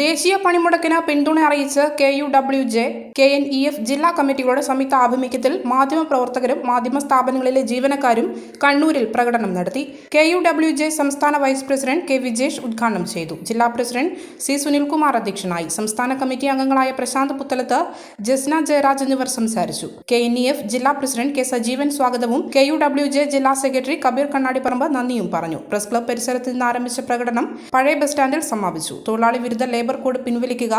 ദേശീയ പണിമുടക്കിന് പിന്തുണ അറിയിച്ച് K U W J K N E F ജില്ലാ കമ്മിറ്റികളുടെ സംയുക്ത ആഭിമുഖ്യത്തിൽ മാധ്യമപ്രവർത്തകരും മാധ്യമ സ്ഥാപനങ്ങളിലെ ജീവനക്കാരും കണ്ണൂരിൽ പ്രകടനം നടത്തി. കെ യു ഡബ്ല്യു ജെ സംസ്ഥാന വൈസ് പ്രസിഡന്റ് കെ വിജേഷ് ഉദ്ഘാടനം ചെയ്തു. ജില്ലാ പ്രസിഡന്റ് സി സുനിൽകുമാർ അധ്യക്ഷനായി. സംസ്ഥാന കമ്മിറ്റി അംഗങ്ങളായ പ്രശാന്ത് പുത്തലത്ത് ജസ്ന ജയരാജ് എന്നിവർ സംസാരിച്ചു. കെ എൻ ഇ എഫ് ജില്ലാ പ്രസിഡന്റ് കെ സജീവൻ സ്വാഗതവും കെ യു ഡബ്ല്യു ജെ ജില്ലാ സെക്രട്ടറി കബീർ കണ്ണാടിപ്പറമ്പ് നന്ദിയും പറഞ്ഞു. പ്രസ് ക്ലബ് പരിസരത്ത് നിന്ന് ആരംഭിച്ച പ്രകടനം പഴയ ബസ് സ്റ്റാൻഡിൽ സമാപിച്ചു. തൊഴിലാളി വിരുദ്ധ ലേബർ കോഡ് പിൻവലിക്കുക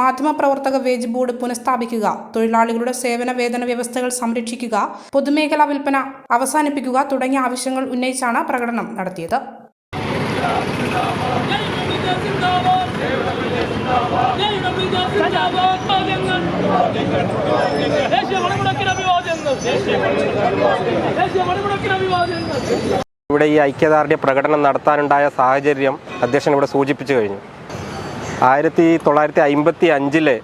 മാധ്യമപ്രവർത്തക വേജ് ബോർഡ് പുനഃസ്ഥാപിക്കുക തൊഴിലാളികളുടെ സേവന വേതന വ്യവസ്ഥകൾ സംരക്ഷിക്കുക പൊതുമേഖലാ വിൽപ്പന അവസാനിപ്പിക്കുക തുടങ്ങിയ ആവശ്യങ്ങൾ ഉന്നയിച്ചാണ് പ്രകടനം നടത്തിയത്. ഇവിടെ ഈ ഐക്യദാർഢ്യ പ്രകടനം നടത്താനുണ്ടായ സാഹചര്യം അധ്യക്ഷൻ ഇവിടെ സൂചിപ്പിച്ചു കഴിഞ്ഞു. ആയിരത്തി തൊള്ളായിരത്തി അമ്പത്തി അഞ്ചിലെ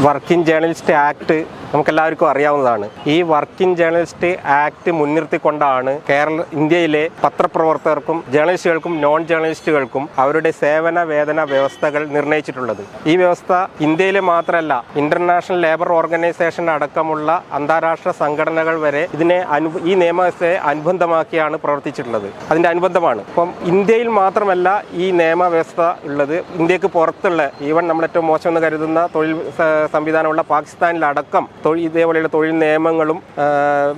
വർക്കിംഗ് ജേർണലിസ്റ്റ് ആക്ട് നമുക്കെല്ലാവർക്കും അറിയാവുന്നതാണ്. ഈ വർക്കിംഗ് ജേർണലിസ്റ്റ് ആക്ട് മുൻനിർത്തിക്കൊണ്ടാണ് കേരള ഇന്ത്യയിലെ പത്രപ്രവർത്തകർക്കും ജേർണലിസ്റ്റുകൾക്കും നോൺ ജേർണലിസ്റ്റുകൾക്കും അവരുടെ സേവന വേതന വ്യവസ്ഥകൾ നിർണയിച്ചിട്ടുള്ളത് ഈ വ്യവസ്ഥ ഇന്ത്യയിലെ മാത്രമല്ല ഇന്റർനാഷണൽ ലേബർ ഓർഗനൈസേഷൻ അടക്കമുള്ള അന്താരാഷ്ട്ര സംഘടനകൾ വരെ ഇതിനെ അനു ഈ നിയമത്തെ അനുബന്ധമാക്കിയാണ് പ്രവർത്തിച്ചിട്ടുള്ളത്. അതിന്റെ അനുബന്ധമാണ്. ഇപ്പം ഇന്ത്യയിൽ മാത്രമല്ല ഈ നിയമവ്യവസ്ഥ ഉള്ളത്. ഇന്ത്യയ്ക്ക് പുറത്തുള്ള ഈവൻ നമ്മൾ ഏറ്റവും മോശം എന്ന് കരുതുന്ന തൊഴിൽ സംവിധാനമുള്ള പാകിസ്ഥാനിലടക്കം ഇതേപോലെയുള്ള തൊഴിൽ നിയമങ്ങളും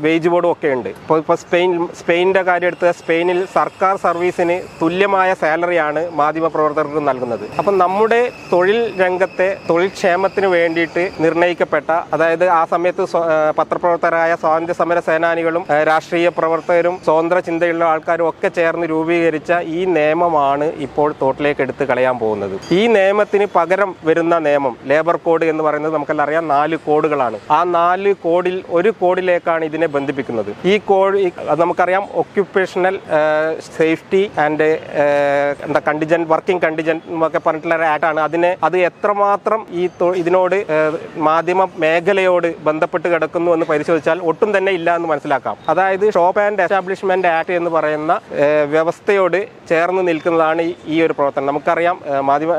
വേജ് ബോർഡും ഒക്കെ ഉണ്ട്. ഇപ്പോൾ ഇപ്പോൾ സ്പെയിൻ സ്പെയിനിന്റെ കാര്യം എടുത്ത് സ്പെയിനിൽ സർക്കാർ സർവീസിന് തുല്യമായ സാലറിയാണ് മാധ്യമപ്രവർത്തകർക്ക് നൽകുന്നത്. അപ്പം നമ്മുടെ തൊഴിൽ രംഗത്തെ തൊഴിൽ ക്ഷേമത്തിന് വേണ്ടിയിട്ട് നിർണയിക്കപ്പെട്ട അതായത് ആ സമയത്ത് പത്രപ്രവർത്തകരായ സ്വാതന്ത്ര്യ സമര സേനാനികളും രാഷ്ട്രീയ പ്രവർത്തകരും സ്വതന്ത്ര ചിന്തയുള്ള ആൾക്കാരും ഒക്കെ ചേർന്ന് രൂപീകരിച്ച ഈ നിയമമാണ് ഇപ്പോൾ തോട്ടിലേക്ക് എടുത്ത് കളയാൻ പോകുന്നത്. ഈ നിയമത്തിന് പകരം വരുന്ന നിയമം ലേബർ കോഡ് എന്ന് പറയുന്നത് നമുക്കെല്ലാം അറിയാം നാല് കോഡുകളാണ്. ആ നാല് കോഡിൽ ഒരു കോഡിലേക്കാണ് ഇതിനെ ബന്ധിപ്പിക്കുന്നത്. ഈ കോഡ് നമുക്കറിയാം ഒക്യുപ്പേഷണൽ സേഫ്റ്റി ആൻഡ് എന്താ കണ്ടിജൻ വർക്കിംഗ് കണ്ടിജൻ എന്നൊക്കെ പറഞ്ഞിട്ടുള്ള ഒരു ആക്ട് ആണ്. അതിനെ അത് എത്രമാത്രം ഈ ഇതിനോട് മാധ്യമ മേഖലയോട് ബന്ധപ്പെട്ട് കിടക്കുന്നു എന്ന് പരിശോധിച്ചാൽ ഒട്ടും തന്നെ ഇല്ല എന്ന് മനസ്സിലാക്കാം. അതായത് ഷോപ്പ് ആൻഡ് എസ്റ്റാബ്ലിഷ്മെന്റ് ആക്ട് എന്ന് പറയുന്ന വ്യവസ്ഥയോട് ചേർന്ന് നിൽക്കുന്നതാണ് ഈ- ഒരു പ്രവർത്തനം. നമുക്കറിയാം മാധ്യമ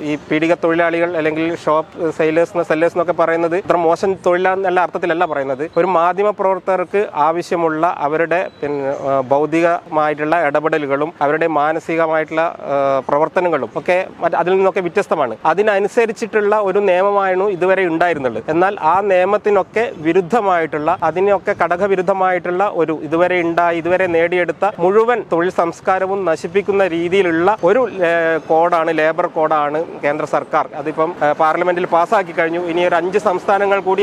ഈ പീഡിക തൊഴിലാളികൾ അല്ലെങ്കിൽ ഷോപ്പ് സെയിലേഴ്സ് സെല്ലേഴ്സ് എന്നൊക്കെ പറയുന്നത് ഇത്ര മോശം തൊഴിലാന്നുള്ള അർത്ഥത്തിലല്ല പറയുന്നത്. ഒരു മാധ്യമ പ്രവർത്തകർക്ക് ആവശ്യമുള്ള അവരുടെ പിന്നെ ഭൗതികമായിട്ടുള്ള ഇടപെടലുകളും അവരുടെ മാനസികമായിട്ടുള്ള പ്രവർത്തനങ്ങളും ഒക്കെ അതിൽ നിന്നൊക്കെ വ്യത്യസ്തമാണ്. അതിനനുസരിച്ചിട്ടുള്ള ഒരു നിയമമായിരുന്നു ഇതുവരെ ഉണ്ടായിരുന്നത് എന്നാൽ ആ നിയമത്തിനൊക്കെ വിരുദ്ധമായിട്ടുള്ള അതിനൊക്കെ ഘടകവിരുദ്ധമായിട്ടുള്ള ഒരു ഇതുവരെ ഉണ്ടായി ഇതുവരെ നേടിയെടുത്ത മുഴുവൻ തൊഴിൽ സംസ്കാരവും നശിപ്പിക്കുന്ന രീതിയിലുള്ള ഒരു കോഡാണ് ലേബർ കോഡാണ് കേന്ദ്ര സർക്കാർ. അതിപ്പം പാർലമെന്റിൽ പാസ്സാക്കി കഴിഞ്ഞു. ഇനി ഒരു അഞ്ച് സംസ്ഥാനങ്ങൾ കൂടി